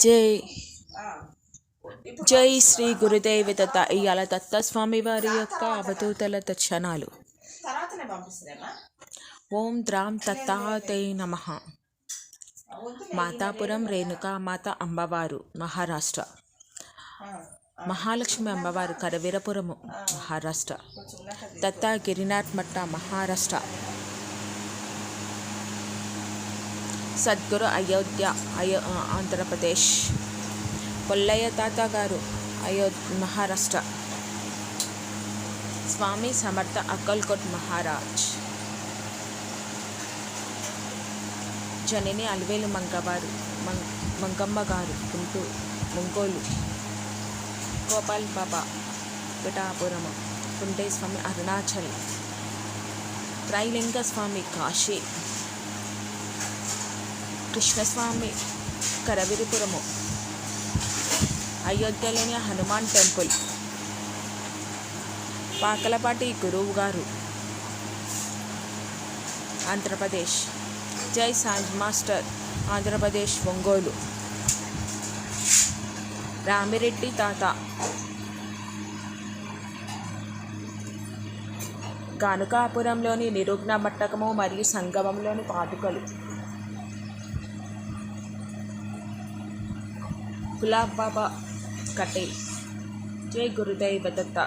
జై జై శ్రీ గురుదేవి దత్త ఇవాళ దత్త స్వామి వారి యొక్క అవధూతల దర్శనాలు. పంపిస్తారేమా ఓం ద్రాం దత్తాతై నమ. మాతాపురం రేణుకా మాత అంబవారు మహారాష్ట్ర. మహాలక్ష్మి అమ్మవారు కరవీరపురము మహారాష్ట్ర. దత్త గిరినాథ్ మట్ట మహారాష్ట్ర. సద్గురు అయోధ్య అయో ఆంధ్రప్రదేశ్. పొల్లయ్య తాత గారు అయోధ్య మహారాష్ట్ర. స్వామి సమర్థ అక్కల్కోట్ మహారాజ్. జనని అలివేలు మంగవారు మం- మంగమ్మ గారు గుంటూరు ఒంగోలు గోపాల్ బాబా పిఠాపురము కుంటేస్వామి అరుణాచల్. త్రైలింగ స్వామి కాశీ. కృష్ణస్వామి కరవిరిపురము. అయోధ్యలోని హనుమాన్ టెంపుల్. పాకలపాటి గురువు గారు. ఆంధ్రప్రదేశ్. జై సాంజ్ మాస్టర్ ఆంధ్రప్రదేశ్ ఒంగోలు. రామిరెడ్డి తాత. కానుకాపురంలోని నిరుగ్న మట్టకము మరియు సంగమంలోని పాటుకలు. గులాబ్ బాబా కటేల్ జై గురుదేవ దత్త